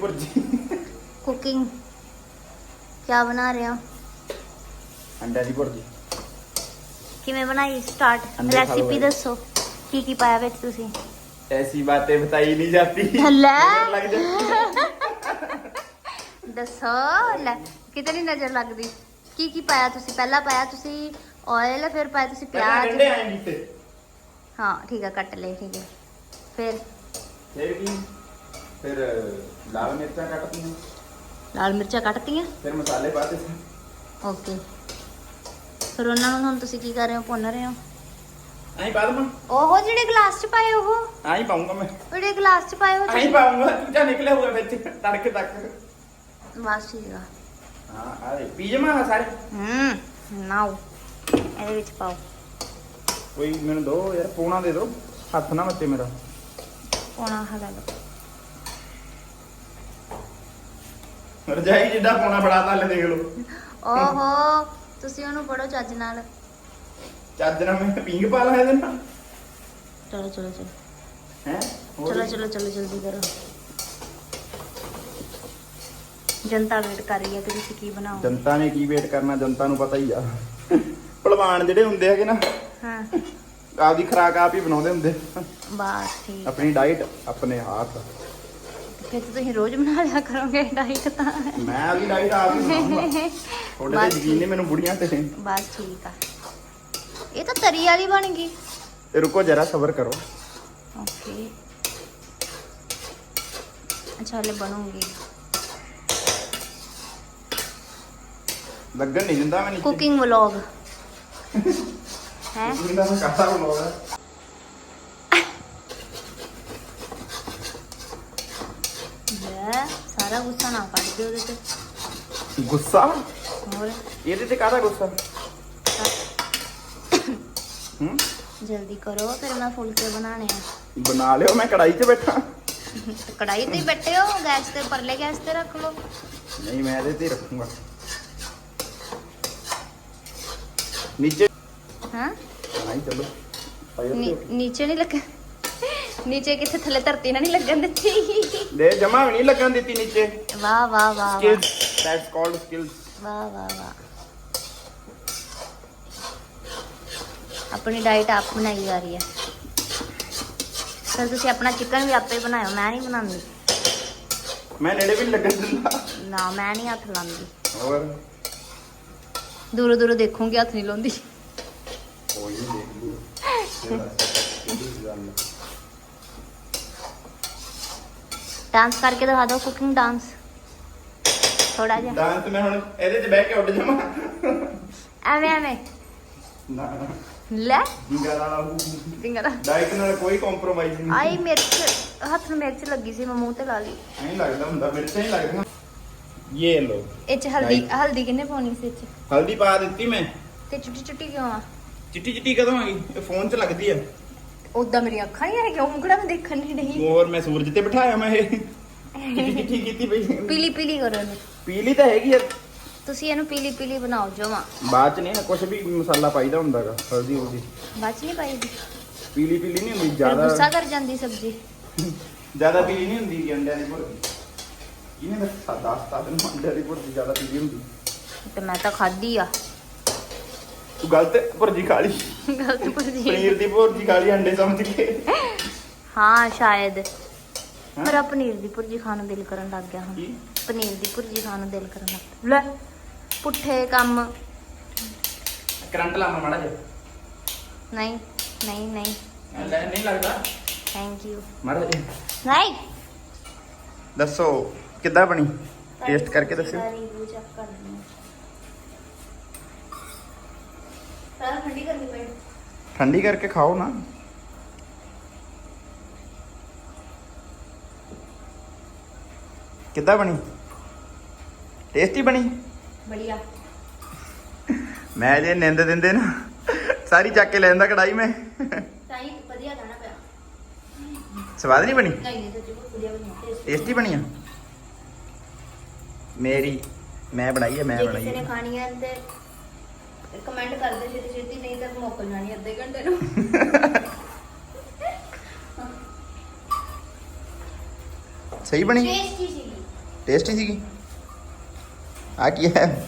Bhurji cooking क्या बना रहे हो अंडा दी ਕਿਵੇਂ ਬਣਾਈ? ਸਟਾਰਟ ਰੈਸਿਪੀ ਦੱਸੋ। ਕੀ ਕੀ ਪਾਇਆ ਵਿੱਚ ਤੁਸੀਂ? ऐसी बातें बताई नहीं जाती ਲੈ। ਦੱਸੋ। ਲੈ ਕਿਤੇ ਨਹੀਂ ਨਜ਼ਰ ਲੱਗਦੀ। ਕੀ ਕੀ ਪਾਇਆ ਤੁਸੀਂ? ਪਹਿਲਾਂ ਪਾਇਆ ਤੁਸੀਂ ਆਇਲ ਫਿਰ ਪਾਇਆ ਤੁਸੀਂ ਪਿਆਜ਼। ਹਾਂ ਠੀਕ ਆ ਕੱਟ ਲੈ ਠੀਕ ਹੈ ਫਿਰ? फिर भी ਫਿਰ ਲਾਲ ਮਿਰਚਾਂ ਕੱਟਤੀਆਂ। ਲਾਲ ਮਿਰਚਾਂ ਕੱਟਤੀਆਂ? ਫਿਰ ਮਸਾਲੇ ਪਾ ਦਿੱਤੇ। ਓਕੇ ਫਿਰ ਉਹਨਾਂ ਨੂੰ ਹੁਣ ਤੁਸੀਂ ਕੀ ਕਰ ਰਹੇ ਹੋ? ਭੁੰਨ ਰਹੇ ਹੋ? ਐਂ ਪਾ ਦਵਾਂ ਉਹ ਜਿਹੜੇ ਗਲਾਸ 'ਚ ਪਾਏ ਉਹ? ਐਂ ਪਾਉਂਗਾ ਮੈਂ। ਜਿਹੜੇ ਗਲਾਸ 'ਚ ਪਾਏ ਉਹ ਐਂ ਪਾਉਂਗਾ ਚੂਚਾ ਨਿਕਲਿਆ ਹੋਊਗਾ ਵਿੱਚ ਤੜਕੇ ਤੱਕ। ਬਸ ਠੀਕ ਆ। ਹਾਂ ਆ ਪੀ ਜਮਾ ਸਾਰੇ। ਹੂੰ ਨਾਓ ਇਹਦੇ ਵਿੱਚ ਪਾਓ। ਕੋਈ ਮੈਨੂੰ ਦੋ ਯਾਰ ਪੋਣਾ ਦੇ ਦੋ। ਹੱਥ ਨਾ ਮੱਤੇ ਮੇਰਾ। ਪੋਣਾ ਹਲਾ ਲਓ। ਰਜਾਈ ਜਿੱਡਾ ਪੋਣਾ ਬੜਾਤਾ ਲੈ ਦੇਖ ਲਓ। ਓਹੋ ਤੁਸੀਂ ਉਹਨੂੰ ਪੜੋ ਚੱਜ ਨਾਲ। ਚਾਦਰਾਂ ਮੈਂ ਪਿੰਗ ਪਾ ਲਾ ਇਹਦੇ ਚਲੋ ਚਲੋ ਚਲੋ। ਹੈ? ਚਲੋ ਚਲੋ ਚਲੋ ਜਲਦੀ ਕਰੋ। ਜਨਤਾ ਵੇਟ ਕਰ ਰਹੀ ਹੈ ਕਿ ਤੁਸੀਂ ਕੀ ਬਣਾਓ ਜਨਤਾ ਨੇ ਕੀ ਵੇਟ ਕਰਨਾ ਜਨਤਾ ਨੂੰ ਪਤਾ ਹੀ ਆ। ਭਲਵਾਨ ਜਿਹੜੇ ਹੁੰਦੇ ਹੈਗੇ ਨਾ ਹਾਂ। ਆਪਦੀ ਖੁਰਾਕ ਆਪ ਹੀ ਬਣਾਉਂਦੇ ਹੁੰਦੇ। ਬਸ ਠੀਕ। ਆਪਣੀ ਡਾਈਟ ਆਪਣੇ ਹੱਥ ਫਿਰ ਤਾਂ ਤੁਸੀਂ ਰੋਜ਼ ਬਣਾ ਲਿਆ ਕਰੋਗੇ ਡਾਈਟ ਤਾਂ। ਮੈਂ ਆਪਦੀ ਡਾਈਟ ਆਪ ਹੀ ਬਣਾਉਂਗਾ। ਤੁਹਾਡੇ ਤੇ ਯਕੀਨ ਨਹੀਂ ਮੈਨੂੰ ਬੁੜੀਆਂ ਤੇ। ਬਸ ਠੀਕ ਆ। ਇਹ ਤਾਂ ਤਰੀ ਵਾਲੀ ਬਣ ਗਈ। ਤੇ ਰੁਕੋ ਜਰਾ ਸਬਰ ਕਰੋ। ਓਕੇ। ਅੱਛਾ ਹਲੇ ਬਣੂਗੀ। ਲੱਗਣ ਨਹੀਂ ਦਿੰਦਾ ਮੈਂ ਕੁਕਿੰਗ ਵਲੌਗ। ਹੈ? ਕੁਕਿੰਗ ਦਾ ਕਰਦਾ ਬਲੌਗ ਸਾਰਾ ਗੁੱਸਾ ਨਾ ਕੱਢ ਦਿਓ ਉਹਦੇ ਤੇ। ਗੁੱਸਾ? ਹੋਰ? ਇਹਦੇ ਤੇ ਕਾਹਦਾ ਗੁੱਸਾ? ਹੂੰ? ਜਲਦੀ ਕਰੋ ਫਿਰ ਮੈਂ ਫੁਲਕੇ ਬਣਾਣੇ ਆ। ਬਣਾ ਲਿਓ ਮੈਂ ਕੜਾਈ 'ਚ ਬੈਠਾ। ਤੇ ਕੜਾਈ ਤੇ ਹੀ ਬੈਠੇ ਹੋ ਗੈਸ ਤੇ ਪਰਲੇ ਗੈਸ ਤੇ ਰੱਖ ਲਓ। ਨਹੀਂ ਮੈਂ ਇਹਦੇ ਤੇ ਹੀ ਰੱਖੂੰਗਾ। ਨੀਚੇ ਹਾਂ? ਨਹੀਂ ਚਲੋ ਪਾਇਓ ਨੀ- ਨੀਚੇ ਨਹੀਂ ਲੱਗ? ਨੀਚੇ ਕਿੱਥੇ ਥੱਲੇ ਧਰਤੀ ਨਾਲ ਨਹੀਂ ਲੱਗਣ ਦਿੱਤੀ। ਦੇ ਜਮਾ ਵੀ ਨਹੀਂ ਲੱਗਣ ਦਿੱਤੀ ਨੀਚੇ। ਵਾਹ ਵਾਹ ਵਾਹ ਵਾਹ। ਸਕਿਲਸ ਦੈਟਸ ਕਾਲਡ ਸਕਿਲਸ ਵਾਹ ਵਾਹ ਵਾਹ। ਆਪਣੀ ਡਾਈਟ ਆਪ ਬਣਾਈ ਜਾ ਰਹੀ ਹੈ। ਸਰ ਤੁਸੀਂ ਆਪਣਾ ਚਿਕਨ ਵੀ ਆਪੇ ਬਣਾਇਓ ਮੈਂ ਨਹੀਂ ਬਣਾਉਂਦੀ। ਮੈਂ ਨੇੜੇ ਵੀ ਨੀ ਲੱਗਣ ਦਿੰਦਾ। ਨਾ ਮੈਂ ਨਹੀਂ ਹੱਥ ਲਾਉਂਦੀ। ਹੋਰ? ਦੂਰੋਂ ਦੂਰੋਂ ਦੇਖੂੰਗੀ ਹੱਥ ਨਹੀਂ ਲਾਉਂਦੀ। ਕੋਈ ਨਹੀਂ ਦੇਖ ਲੂ ਡਾਂਸ ਕਰਕੇ ਦਿਖਾ ਦਿਓ ਕੁਕਿੰਗ ਡਾਂਸ ਥੋੜਾ ਜਿਹਾ। ਡਾਂਸ ਮੈਂ ਹੁਣ ਇਹਦੇ 'ਚ ਬਹਿ ਕੇ ਉੱਡ ਜਾਵਾਂ। ਐਵੇਂ ਐਵੇਂ। ਨਾ ਲੈ। ਡਾਈਟ ਨਾਲ ਕੋਈ ਕੰਪਰੋਮਾਈਜ਼ ਨਹੀਂ। ਆਈ ਮਿਰਚ ਹੱਥ ਨੂੰ ਮਿਰਚ ਲੱਗੀ ਸੀ ਮੈਂ ਮੂੰਹ ਤੇ ਲਾ ਲਈ। ਨਹੀਂ ਲੱਗਦਾ ਹੁੰਦਾ ਮਿਰਚਾਂ ਹੀ ਲੱਗਦੀਆਂ। ਇਹ ਲੋ ਇਹ ਚ ਹਲਦੀ Right. ਹਲਦੀ ਕਿੰਨੇ ਪਾਉਣੀ ਸੀ ਇਹ ਚ? ਹਲਦੀ ਪਾ ਦਿੱਤੀ ਮੈਂ। ਤੇ ਚੁੱਟੀ ਚੁੱਟੀ ਕਿਉਂ ਆ? ਚਿੱਟੀ ਚਿੱਟੀ ਕਦੋਂ ਆ ਗਈ? ਇਹ ਫੋਨ 'ਚ ਲੱਗਦੀ ਆ। ਉਦਾਂ ਮੇਰੀਆਂ ਅੱਖਾਂ ਨਹੀਂ ਹੈ ਕਿਉਂ ਮੁਕੜਾ ਮੈਂ ਦੇਖਣ ਨਹੀਂ। ਰਹੀ ਹੋਰ ਮੈਂ ਸੂਰਜ ਤੇ ਬਿਠਾਇਆ ਮੈਂ। ਇਹ ਚਿੱਟੀ ਕੀਤੀ ਪਈ ਪੀਲੀ ਪੀਲੀ ਕਰੋ ਇਹਨੂੰ। ਪੀਲੀ ਤਾਂ ਹੈਗੀ ਆ। ਤੁਸੀਂ ਇਹਨੂੰ ਪੀਲੀ ਪੀਲੀ ਬਣਾਓ ਜਮਾ। ਬਾਅਦ ਚ ਨਹੀਂ ਨਾ ਕੁਝ ਵੀ ਮਸਾਲਾ ਪਾਈਦਾ ਹੁੰਦਾਗਾ ਹਲਦੀ ਉਹਦੀ ਬਾਅਦ ਚ ਨਹੀਂ ਪਾਈਦੀ। ਪੀਲੀ ਪੀਲੀ ਨਹੀਂ ਹੁੰਦੀ ਫਿਰ ਗੁੱਸਾ ਜ਼ਿਆਦਾ ਕਰ ਜਾਂਦੀ ਸਬਜ਼ੀ। ਜ਼ਿਆਦਾ ਪੀਲੀ ਨਹੀਂ ਹੁੰਦੀ ਗੀ ਅੰਡਿਆਂ ਦੀ ਭੁਰਜੀ। ਇਹਨੇ ਤਾਂ ਦੱਸਤਾ ਤੈਨੂੰ ਅੰਡਿਆਂ ਦੀ ਭੁਰਜੀ ਜ਼ਿਆਦਾ ਪੀਲੀ ਹੁੰਦੀ। ਤੇ ਮੈਂ ਤਾਂ ਖਾਧੀ ਆ। ਤੂੰ ਗਲਤ ਭੁਰਜੀ ਖਾ ਲਈ। ਗਲਤ ਪੁੱਛੀ ਪਨੀਰ ਦੀ ਭੁਰਜੀ ਖਾ ਲਈ ਅੰਡੇ ਸਮਝ ਕੇ। ਹਾਂ ਸ਼ਾਇਦ? ਮੇਰਾ ਪਨੀਰ ਦੀ ਭੁਰਜੀ ਖਾਣ ਨੂੰ ਦਿਲ ਕਰਨ ਲੱਗ ਗਿਆ ਹੁਣ। ਕੀ? ਪਨੀਰ ਦੀ ਭੁਰਜੀ ਖਾਣ ਨੂੰ ਦਿਲ ਕਰਨ ਲੱਗ ਪਿਆ ਲੈ ਪੁੱਠੇ ਕੰਮ। ਕਰੰਟ ਲਾਵਾਂ ਮਾੜਾ ਜਿਹਾ। ਨਹੀਂ ਨਹੀਂ ਨਹੀਂ। ਲੈ ਨਹੀਂ ਲੱਗਦਾ। ਥੈਂਕ ਯੂ ਮਾੜਾ ਜਿਹਾ। ਨਹੀਂ। ਦੱਸੋ ਕਿੱਦਾਂ ਬਣੀ? ਟੇਸਟ ਕਰਕੇ ਦੱਸਿਓ। ਰਿਵਿਊ ਚੈੱਕ ਕਰ ਹਾਂ ਸਾਰਾ ਠੰਡੀ ਕਰਨੀ ਪਈ ਠੰਡੀ ਕਰਕੇ ਖਾਓ ਨਾ। ਕਿੱਦਾਂ ਬਣੀ? ਟੇਸਟੀ ਬਣੀ? ਬੜੀਆ ਮੈਂ ਜੇ ਨਿੰਦ ਦਿੰਦੇ ਨਾ ਸਾਰੀ ਚੱਕ ਕੇ ਲੈਂਦਾ ਕੜਾਈ ਮੈਂ। ਸਾਈ ਵਧੀਆ ਖਾਣਾ ਪਿਆ। ਸਵਾਦ ਨਹੀਂ ਬਣੀ? ਨਹੀਂ ਨਹੀਂ ਸੱਚੀ ਬਹੁਤ ਵਧੀਆ ਬਣੀ ਟੇਸਟੀ ਬਣੀ ਆ? ਮੇਰੀ ਮੈਂ ਬਣਾਈ ਹੈ ਮੈਂ ਜੇ ਬਣਾਈ ਕਿਸੇ ਨੇ ਹੈ ਖਾਣੀ ਹੈ ਤੇ ਕਮੈਂਟ ਕਰ ਦੇ ਛੇਤੀ ਛੇਤੀ ਨਹੀਂ ਤਾਂ ਮੁੱਕ ਜਾਣੀ ਅੱਧੇ ਘੰਟੇ ਨੂੰ। ਸਹੀ ਬਣੀ? ਟੇਸਟੀ ਸੀਗੀ। ਟੇਸਟੀ ਸੀਗੀ? ਆ ਕੀ ਹੈ?